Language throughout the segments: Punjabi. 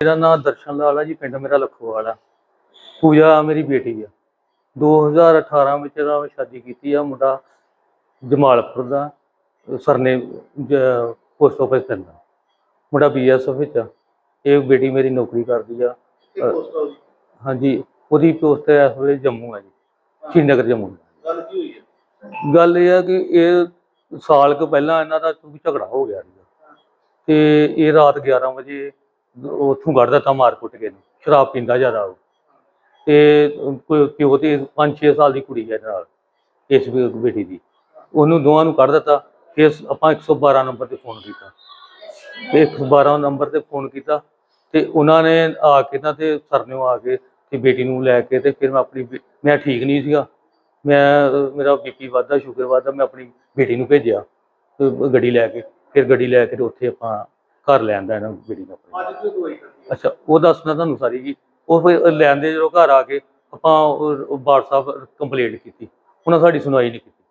ਮੇਰਾ ਨਾਮ ਦਰਸ਼ਨ ਲਾਲ ਆ ਜੀ ਪਿੰਡ ਮੇਰਾ ਲਖੋਵਾਲ ਆ। ਪੂਜਾ ਮੇਰੀ ਬੇਟੀ ਆ। 2018 ਵਿੱਚ ਇਹਦਾ ਸ਼ਾਦੀ ਕੀਤੀ ਆ ਮੁੰਡਾ ਜਮਾਲਪੁਰ ਦਾ ਸਰਨੇ ਪੋਸਟ ਆਫਿਸ ਪੈਂਦਾ ਮੁੰਡਾ ਬੀਐਸਐਫ ਵਿੱਚ ਆ। ਇਹ ਬੇਟੀ ਮੇਰੀ ਨੌਕਰੀ ਕਰਦੀ ਆ। ਹਾਂਜੀ ਉਹਦੀ ਪੋਸਟ ਇਸ ਵੇਲੇ ਜੰਮੂ ਆ ਜੀ। ਸ਼੍ਰੀਨਗਰ ਜੰਮੂ। ਗੱਲ ਕੀ ਹੋਈ ਹੈ ਗੱਲ ਇਹ ਆ ਕਿ ਇਹ ਸਾਲ ਕੁ ਪਹਿਲਾਂ ਇਹਨਾਂ ਦਾ ਝਗੜਾ ਹੋ ਗਿਆ ਤੇ ਇਹ ਰਾਤ 11 ਵਜੇ ਉੱਥੋਂ ਕੱਢ ਦਿੱਤਾ ਮਾਰ ਕੁੱਟ ਕੇ ਨੂੰ ਸ਼ਰਾਬ ਪੀਂਦਾ ਜ਼ਿਆਦਾ ਉਹ। ਤੇ ਕੋਈ ਪਿਓ ਤੇ 5-6 ਸਾਲ ਦੀ ਕੁੜੀ ਹੈ ਨਾਲ ਇਸ ਬੇਟੀ ਦੀ। ਉਹਨੂੰ ਦੋਵਾਂ ਨੂੰ ਕੱਢ ਦਿੱਤਾ ਫਿਰ ਆਪਾਂ 112 ਨੰਬਰ ਤੇ ਫੋਨ ਕੀਤਾ। ਤੇ 112 ਨੰਬਰ ਤੇ ਫੋਨ ਕੀਤਾ ਤੇ ਉਹਨਾਂ ਨੇ ਆ ਕੇ ਨਾ ਤੇ ਸਰਨਿਓ ਆ ਕੇ ਤੇ ਬੇਟੀ ਨੂੰ ਲੈ ਕੇ ਤੇ ਫਿਰ ਮੈਂ ਆਪਣੀ ਬੇ- ਮੈਂ ਠੀਕ ਨਹੀਂ ਸੀਗਾ। ਮੈਂ ਅਹ, ਮੇਰਾ ਬੀਪੀ ਵੱਧਦਾ ਸ਼ੂਗਰ ਵੱਧਦਾ ਮੈਂ ਆਪਣੀ ਬੇਟੀ ਨੂੰ ਭੇਜਿਆ ਗੱਡੀ ਲੈ ਕੇ। ਫਿਰ ਗੱਡੀ ਲੈ ਕੇ ਉੱਥੇ ਆਪਾਂ ਘਰ ਲੈ ਆਂਦਾ ਇਹਨਾਂ ਨੂੰ ਬੇਟੀ ਨੂੰ ਆਪਣੀ। ਅੱਛਾ ਉਹ ਦੱਸਣਾ ਤੁਹਾਨੂੰ ਸਾਰੀ ਜੀ। ਉਹ ਫਿਰ ਲੈਣ ਦੇ ਜਦੋਂ ਘਰ ਆ ਕੇ ਆਪਾਂ WhatsApp ਕੰਪਲੀਟ ਕੀਤੀ। ਉਹਨਾਂ ਸਾਡੀ ਸੁਣਵਾਈ ਨਹੀਂ ਕੀਤੀ।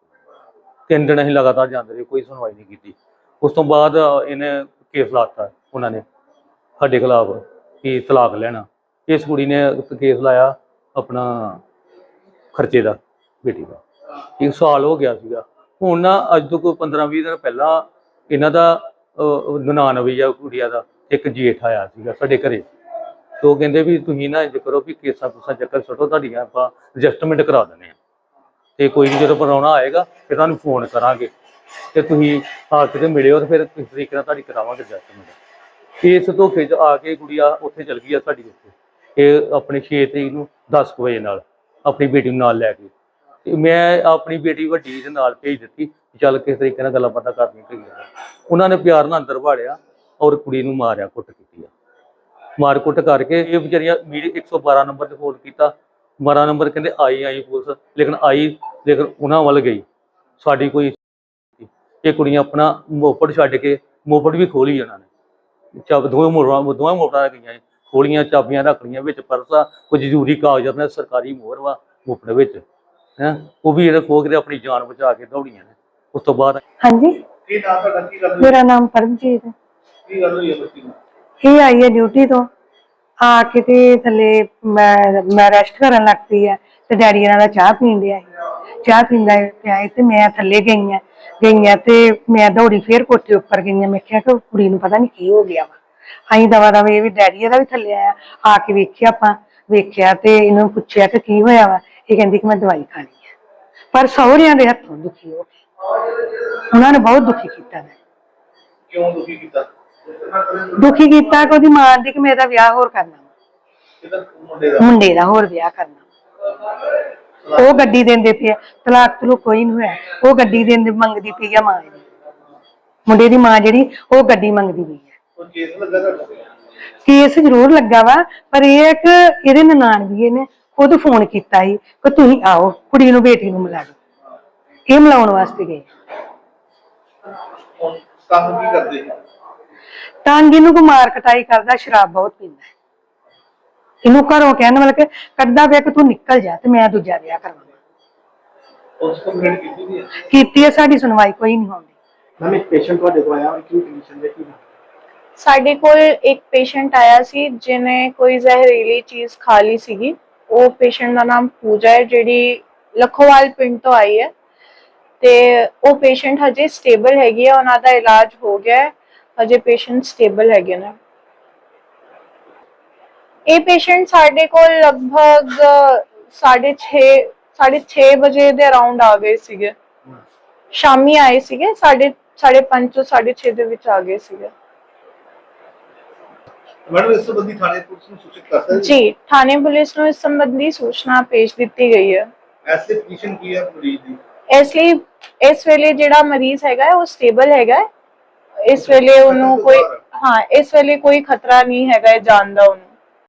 ਤਿੰਨ ਦਿਨ ਅਸੀਂ ਲਗਾਤਾਰ ਜਾਂਦੇ ਰਹੇ ਕੋਈ ਸੁਣਵਾਈ ਨਹੀਂ ਕੀਤੀ। ਉਸ ਤੋਂ ਬਾਅਦ ਇਹਨੇ ਕੇਸ ਲਾਤਾ ਉਹਨਾਂ ਨੇ ਸਾਡੇ ਖਿਲਾਫ ਕਿ ਤਲਾਕ ਲੈਣਾ। ਇਸ ਕੁੜੀ ਨੇ ਕੇਸ ਲਾਇਆ ਆਪਣਾ ਖਰਚੇ ਦਾ ਬੇਟੀ ਦਾ। ਇੱਕ ਸਾਲ ਹੋ ਗਿਆ ਸੀਗਾ। ਹੁਣ ਨਾ ਅੱਜ ਤੋਂ ਕੋਈ 15 20 ਦਿਨ ਪਹਿਲਾਂ ਇਹਨਾਂ ਦਾ ਅਹ, ਨਨਾਣ ਕੁੜੀਆ ਦਾ ਇੱਕ ਜੇਠ ਆਇਆ ਸੀਗਾ ਸਾਡੇ ਘਰੇ। ਤੇ ਉਹ ਕਹਿੰਦੇ ਵੀ ਤੁਸੀਂ ਨਾ ਇੰਜ ਕਰੋ ਵੀ ਕੇਸਾਂ ਕੁਸਾਂ ਚੱਕਰ ਛੱਡੋ ਤੁਹਾਡੀਆਂ ਆਪਾਂ ਐਡਜਸਟਮੈਂਟ ਕਰਾ ਦਿੰਦੇ ਆ ਤੇ ਕੋਈ ਨਹੀਂ ਜਦੋਂ ਪਰਾਉਣਾ ਆਏਗਾ ਫਿਰ ਤੁਹਾਨੂੰ ਫੋਨ ਕਰਾਂਗੇ। ਤੇ ਤੁਸੀਂ ਆ ਕੇ ਤੇ ਮਿਲਿਓ ਤੇ ਫਿਰ ਕਿਸ ਤਰੀਕੇ ਨਾਲ ਤੁਹਾਡੀ ਕਰਾਵਾਂਗੇ ਐਡਜਸਟਮੈਂਟ ਇਸ ਧੋਖੇ 'ਚ ਆ ਕੇ ਕੁੜੀਆ ਉੱਥੇ ਚਲ ਗਈ ਆ ਸਾਡੀ ਉੱਥੇ। ਇਹ ਆਪਣੇ 6 ਤਰੀਕ ਨੂੰ 10 ਕੁ ਵਜੇ ਨਾਲ ਆਪਣੀ ਬੇਟੀ ਨੂੰ ਨਾਲ ਲੈ ਕੇ। ਤੇ ਮੈਂ ਆਪਣੀ ਬੇਟੀ ਵੱਡੀ ਦੇ ਨਾਲ ਭੇਜ ਦਿੱਤੀ ਵੀ ਚੱਲ ਕਿਸ ਤਰੀਕੇ ਨਾਲ ਗੱਲਾਂ ਬਾਤਾਂ ਕਰਨੀਆਂ ਕਰੀਆਂ ਉਹਨਾਂ ਨੇ ਪਿਆਰ ਨਾਲ ਅੰਦਰ ਵਾੜਿਆ ਔਰ ਕੁੜੀ ਨੂੰ ਮਾਰਿਆ, ਕੁੱਟ ਕੀਤੀ ਆ। ਮਾਰ ਕੁੱਟ ਕਰਕੇ ਇਹ ਵਿਚਾਰੀਆਂ ਮੀਡੀ 112 ਨੰਬਰ ਤੇ ਫੋਨ ਕੀਤਾ। 12 ਨੰਬਰ ਕਹਿੰਦੇ ਆਈ ਆਈ ਪੁਲਿਸ, ਲੇਕਿਨ ਆਈ, ਲੇਕਿਨ ਉਹਨਾਂ ਵੱਲ ਗਈ। ਸਾਡੀ ਕੋਈ ਇਹ ਕੁੜੀਆਂ ਆਪਣਾ ਮੋਪੜ ਛੱਡ ਕੇ, ਮੋਪੜ ਵੀ ਖੋਲੀ ਉਹਨਾਂ ਨੇ। ਚਾਬ ਦੋਵੇਂ ਮੋੜਾਂ, ਦੋਵੇਂ ਮੋਟਰਾਂ ਗਈਆਂ। ਸੀ। ਖੋਲੀਆਂ ਚਾਬੀਆਂ ਰੱਖ ਲਈਆਂ ਵਿੱਚ ਪਰਸਾ ਕੁਝ ਜ਼ਰੂਰੀ ਕਾਗਜ਼ਾਤ ਨੇ ਸਰਕਾਰੀ ਮੋਹਰ ਵਾ ਮੋਪੜ ਵਿੱਚ। ਹੈ? ਉਹ ਵੀ ਇਹਨੇ ਖੋ ਕੇ ਆਪਣੀ ਜਾਨ ਬਚਾ ਕੇ ਦੌੜੀਆਂ ਨੇ। ਉਸ ਤੋਂ ਬਾਅਦ ਹਾਂਜੀ। ਕੀ ਨਾਮ ਤੁਹਾਡਾ ਕੀ ਗੱਲ ਮੇਰਾ ਨਾਮ ਪਰਮਜੀਤ ਹੈ। ਕੀ ਗੱਲ ਹੋਈ ਹੈ ਬੱਚੀ ਨੂੰ ਇਹ ਆਈ ਹੈ ਡਿਊਟੀ ਤੋਂ। ਆ ਕੇ ਤੇ ਥੱਲੇ ਮੈਂ ਮੈਂ ਰੈਸਟ ਕਰਨ ਲੱਗ ਪਈ ਹੈ ਤੇ ਡੈਡੀ ਇਹਨਾਂ ਦਾ ਚਾਹ ਪੀਣ ਡਿਆ ਚਾਹ ਪੀਂਦਾ ਪਿਆ ਤੇ ਮੈਂ ਥੱਲੇ ਗਈ ਆ। ਗਈ ਆ ਤੇ ਮੈਂ ਦੌੜੀ ਫੇਰ ਕੋਠੇ ਉੱਪਰ ਗਈ ਆ। ਮੈਂ ਕਿਹਾ ਕਿ ਕੁੜੀ ਨੂੰ ਪਤਾ ਨਹੀਂ ਕੀ ਹੋ ਗਿਆ ਵਾ। ਆਈ ਦਵਾ ਦਵਾ ਇਹ ਵੀ ਡੈਡੀ ਇਹਦਾ ਵੀ ਥੱਲੇ ਆਇਆ। ਆ ਕੇ ਵੇਖਿਆ ਆਪਾਂ। ਵੇਖਿਆ ਤੇ ਇਹਨੂੰ ਪੁੱਛਿਆ ਕਿ ਕੀ ਹੋਇਆ ਵਾ। ਇਹ ਕਹਿੰਦੀ ਕਿ ਮੈਂ ਦਵਾਈ ਖਾਣੀ ਹੈ। ਪਰ ਸਹੁਰਿਆਂ ਦੇ ਹੱਥੋਂ ਦੁਖੀ ਹੋ ਗਈ ਉਹਨਾਂ ਨੇ ਬਹੁਤ ਦੁਖੀ ਕੀਤਾ ਮੈਂ। ਕਿਉਂ ਦੁਖੀ ਕੀਤਾ? ਦੁਖੀ ਕੀਤਾ ਕਿ ਉਹਦੀ ਮਾਂ ਦੀ ਕਿ ਮੇਰਾ ਵਿਆਹ ਹੋਰ ਕਰਨਾ ਮੁੰਡੇ ਦਾ? ਦਾ ਹੋਰ ਵਿਆਹ ਕਰਨਾ। ਉਹ ਗੱਡੀ ਦਿੰਦੇ ਪਏ। ਤਲਾਕ ਤਲੂ ਕੋਈ ਨਹੀਂ ਹੋਇਆ। ਉਹ ਗੱਡੀ ਦਿੰਦੇ ਮੰਗਦੀ ਪਈ ਆ ਮਾਂ ਇਹਦੀ। ਮੁੰਡੇ ਦੀ ਮਾਂ ਜਿਹੜੀ ਉਹ ਗੱਡੀ ਮੰਗਦੀ ਪਈ ਕੋਈ ਕੇਸ ਲੱਗਾ ਤੁਹਾਡਾ ਕੇਸ ਜ਼ਰੂਰ ਲੱਗਾ ਵਾ ਪਰ ਇਹ ਹੈ ਕਿ ਇਹਦੇ ਨਨਾਣ ਵੀ ਇਹਨੇ ਖੁਦ ਫੋਨ ਕੀਤਾ ਸੀ ਕਿ ਤੁਸੀਂ ਆਓ ਕੁੜੀ ਨੂੰ ਬੇਟੀ ਨੂੰ ਮਿਲਾ ਦਿਓ। ਇਹ ਮਿਲਾਉਣ ਵਾਸਤੇ ਗਏ। ਹੁਣ ਕੀ ਕਰਦੇ ਤੰਗ ਇਹਨੂੰ ਕੋ ਮਾਰ ਕਟਾਈ ਕਰਦਾ ਸ਼ਰਾਬ ਬਹੁਤ ਪੀਂਦਾ ਹੈ। ਇਹਨੂੰ ਘਰੋਂ ਕਹਿਣ ਵਾਲਾ ਕਿ ਕੱਢਦਾ ਪਿਆ ਕਿ ਤੂੰ ਨਿਕਲ ਜਾ ਤੇ ਮੈਂ ਦੂਜਾ ਵਿਆਹ ਕਰਵਾਉਣਾ ਉਸ ਕੰਪਲੇਂਟ ਕੀਤੀ ਨਹੀਂ ਹੈ? ਕੀਤੀ ਹੈ ਸਾਡੀ ਸੁਣਵਾਈ ਕੋਈ ਨਹੀਂ ਹੁੰਦੀ ਮੈਮ ਇੱਕ ਪੇਸ਼ੈਂਟ ਤੁਹਾਡੇ ਕੋਲ ਆਇਆ ਕੀ ਕੰਡੀਸ਼ਨ ਦੇ ਕੀ ਸਾਡੇ ਕੋਲ ਇੱਕ ਪੇਸ਼ੈਂਟ ਆਇਆ ਸੀ ਜਿਨੇ ਕੋਈ ਜ਼ਹਿਰੀਲੀ ਚੀਜ਼ ਖਾ ਲਈ ਸੀਗੀ। ਉਹ ਪੇਸ਼ੈਂਟ ਦਾ ਨਾਮ ਪੂਜਾ ਹੈ ਜਿਹੜੀ ਲਖੋਵਾਲ ਪਿੰਡ ਤੋਂ ਆਈ ਹੈ। ਤੇ ਉਹ ਪੇਸ਼ੈਂਟ ਹਜੇ ਸਟੇਬਲ ਹੈਗੀ ਹੈ ਉਹਨਾਂ ਦਾ ਇਲਾਜ ਹੋ ਗਿਆ ਹੈ। ਹਜੇ ਪੇਸ਼ੈਂਟ ਸਟੇਬਲ ਹੈਗੇ ਨੇ। ਇਹ ਪੇਸ਼ੈਂਟ ਸਾਡੇ ਕੋਲ ਲਗਭਗ 6:30 6:30 ਵਜੇ ਦੇ ਅਰਾਊਂਡ ਆ ਗਏ ਸੀਗੇ। ਸ਼ਾਮੀ ਆਏ ਸੀਗੇ 5:30 ਤੋਂ 6:30 ਦੇ ਵਿੱਚ ਆ ਗਏ ਸੀਗੇ। ਮੈਡਮ ਇਸ ਸੰਬੰਧੀ ਥਾਣੇ ਪੁਲਿਸ ਨੂੰ ਸੂਚਿਤ ਕਰਤਾ ਜੀ? ਥਾਣੇ ਪੁਲਿਸ ਨੂੰ ਇਸ ਸੰਬੰਧੀ ਸੂਚਨਾ ਭੇਜ ਦਿੱਤੀ ਗਈ ਹੈ। ਐਸੇ ਪੋਜੀਸ਼ਨ ਕੀ ਹੈ ਮਰੀਜ਼ ਦੀ? ਇਸ ਲਈ ਇਸ ਵੇਲੇ ਜਿਹੜਾ ਮਰੀਜ਼ ਹੈਗਾ ਉਹ ਸਟੇਬਲ ਹੈਗਾ। ਇਸ ਵੇਲੇ ਉਹਨੂੰ ਕੋਈ ਹਾਂ ਇਸ ਵੇਲੇ ਕੋਈ ਖਤਰਾ ਨਹੀਂ ਹੈਗਾ ਜਾਨ ਦਾ ਉਹਨੂੰ।